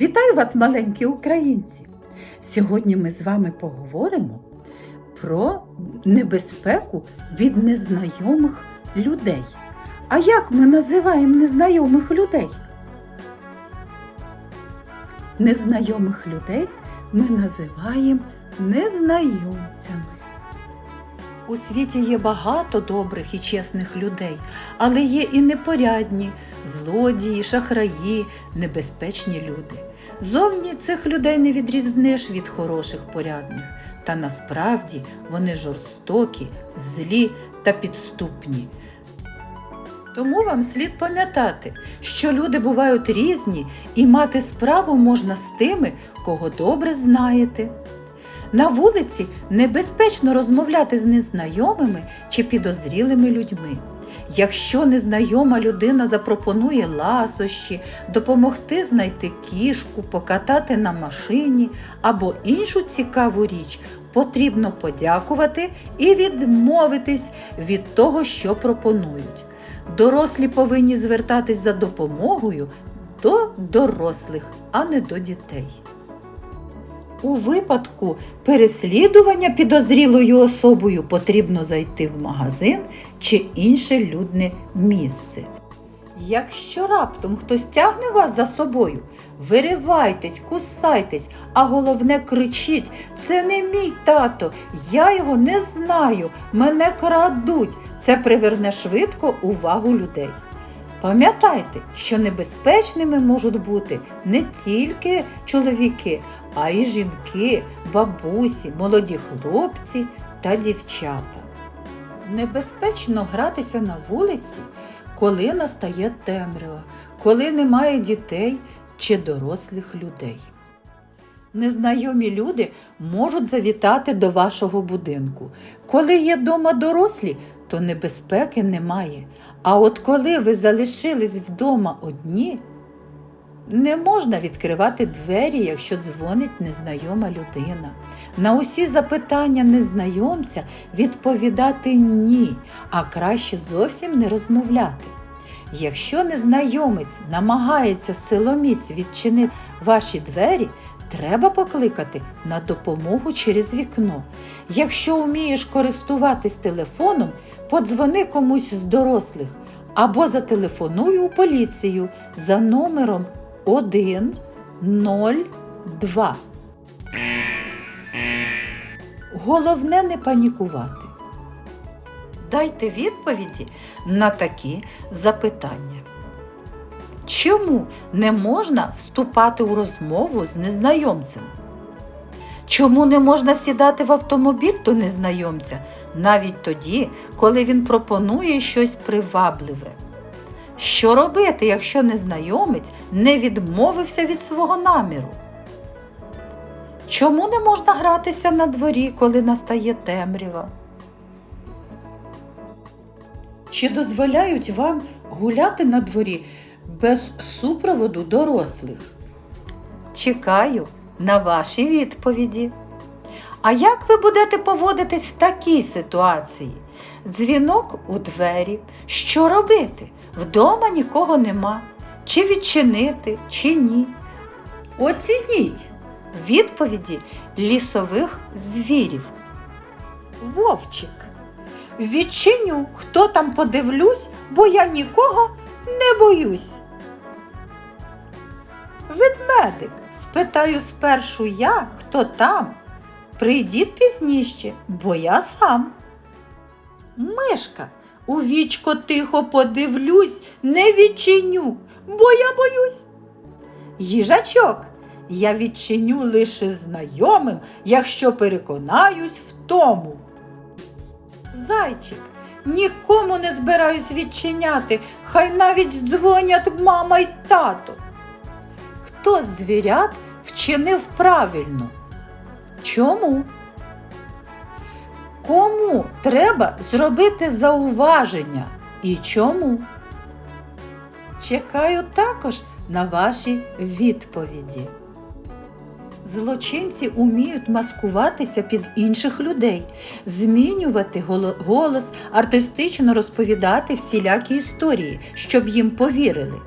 Вітаю вас, маленькі українці! Сьогодні ми з вами поговоримо про небезпеку від незнайомих людей. А як ми називаємо незнайомих людей? Незнайомих людей ми називаємо незнайомцями. У світі є багато добрих і чесних людей, але є і непорядні, злодії, шахраї, небезпечні люди. Зовні цих людей не відрізниш від хороших порядних, та насправді вони жорстокі, злі та підступні. Тому вам слід пам'ятати, що люди бувають різні і мати справу можна з тими, кого добре знаєте. На вулиці небезпечно розмовляти з незнайомими чи підозрілими людьми. Якщо незнайома людина запропонує ласощі, допомогти знайти кішку, покатати на машині або іншу цікаву річ, потрібно подякувати і відмовитись від того, що пропонують. Дорослі повинні звертатись за допомогою до дорослих, а не до дітей. У випадку переслідування підозрілою особою потрібно зайти в магазин чи інше людне місце. Якщо раптом хтось тягне вас за собою, виривайтесь, кусайтесь, а головне кричіть: це не мій тато, я його не знаю, мене крадуть. Це приверне швидко увагу людей. Пам'ятайте, що небезпечними можуть бути не тільки чоловіки, а й жінки, бабусі, молоді хлопці та дівчата. Небезпечно гратися на вулиці, коли настає темрява, коли немає дітей чи дорослих людей. Незнайомі люди можуть завітати до вашого будинку. Коли є дома дорослі, то небезпеки немає. А от коли ви залишились вдома одні, не можна відкривати двері, якщо дзвонить незнайома людина. На усі запитання незнайомця відповідати ні, а краще зовсім не розмовляти. Якщо незнайомець намагається силоміць відчинити ваші двері, треба покликати на допомогу через вікно. Якщо вмієш користуватись телефоном, подзвони комусь з дорослих або зателефонуй у поліцію за номером 102. Головне не панікувати. Дайте відповіді на такі запитання. Чому не можна вступати у розмову з незнайомцем? Чому не можна сідати в автомобіль до незнайомця навіть тоді, коли він пропонує щось привабливе? Що робити, якщо незнайомець не відмовився від свого наміру? Чому не можна гратися на дворі, коли настає темрява? Чи дозволяють вам гуляти на дворі без супроводу дорослих? Чекаю на ваші відповіді. А як ви будете поводитись в такій ситуації? Дзвінок у двері. Що робити? Вдома нікого нема. Чи відчинити, чи ні? Оцініть відповіді лісових звірів. Вовчик. Відчиню, хто там подивлюсь, бо я нікого не боюсь. Ведмедик, спитаю спершу я, хто там. Прийдіть пізніше, бо я сам. Мишка, у вічко тихо подивлюсь, не відчиню, бо я боюсь. Їжачок, я відчиню лише знайомим, якщо переконаюсь в тому. Зайчик, нікому не збираюсь відчиняти, хай навіть дзвонять мама й тато. Хто з звірят вчинив правильно? Чому? Кому треба зробити зауваження і чому? Чекаю також на ваші відповіді. Злочинці уміють маскуватися під інших людей, змінювати голос, артистично розповідати всілякі історії, щоб їм повірили.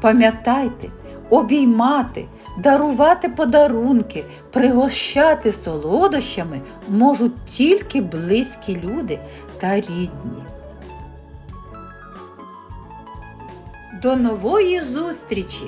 Пам'ятайте, Обіймати, дарувати подарунки, пригощати солодощами можуть тільки близькі люди та рідні. До нової зустрічі!